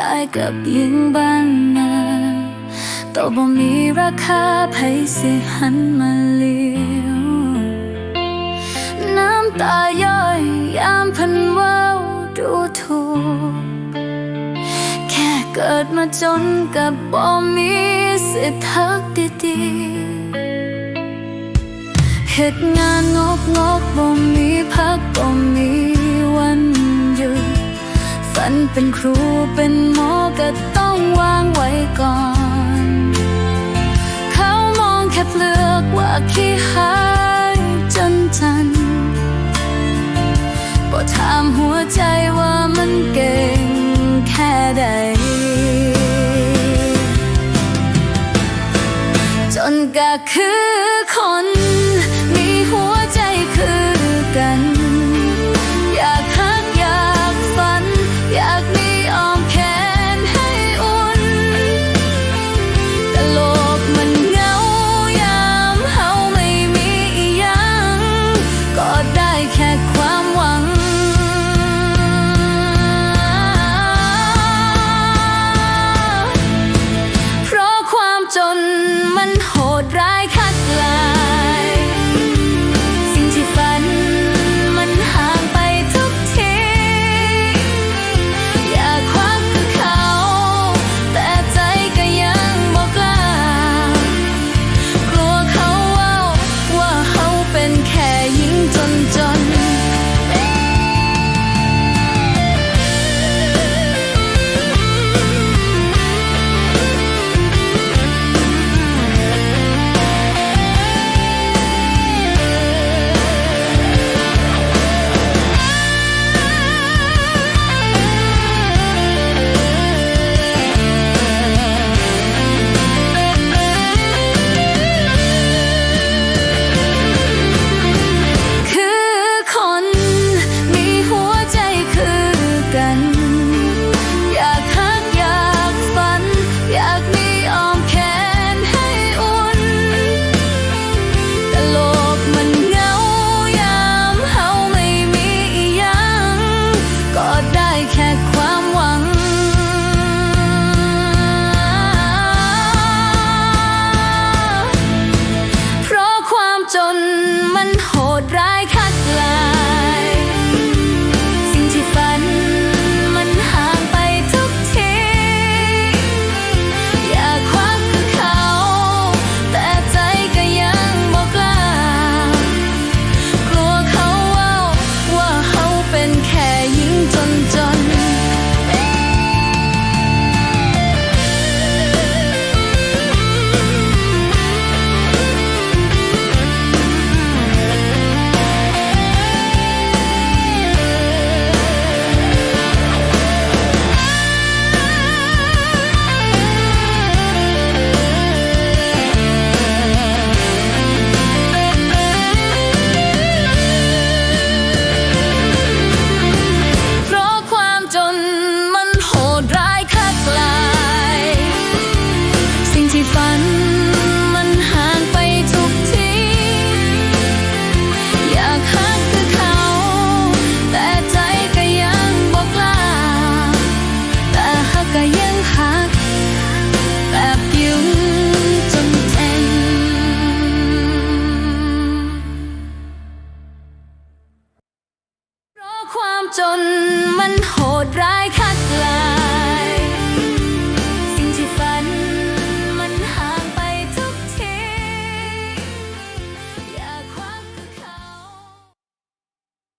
กับยิงบ้านนาต่อบ่มีราคาไผสิหันมาเลี้ยวน้ำตาย่อยยามพันว้าดูถูก แค่เกิดมาจนกับบ่มีสิทักดีๆเหตุงานงกง เป็นครูเป็นหมอก็ต้องวางไว้ก่อน เขามองแค่เปลือกว่าขี้หายจนทันบ่ถามหัวใจว่ามันเก่งแค่ใด จนก็คือคน มีหัวใจคือกัน จนมันโหดร้ายคัดลา